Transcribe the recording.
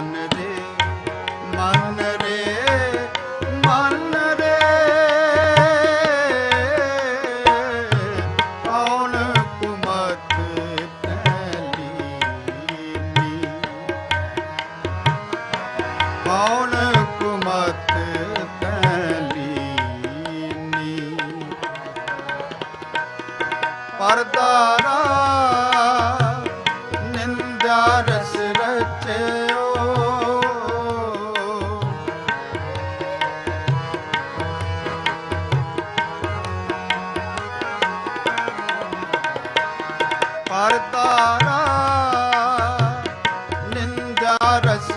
ਮਨ ਰੇ ਮਨ ਰੇ ਮਨ ਰੇ ਕੌਣ ਕੁਮਤ ਤੈਲੀ ਕੌਣ ਕੁਮਤ ਤੈਲੀ ਪਰਦਾਰਾ ਨਿੰਦਿਆ ਰਸ ਰਚਿਓ ਪਰਦਾਰਾ ਨਿੰਦਿਆ ਰਸ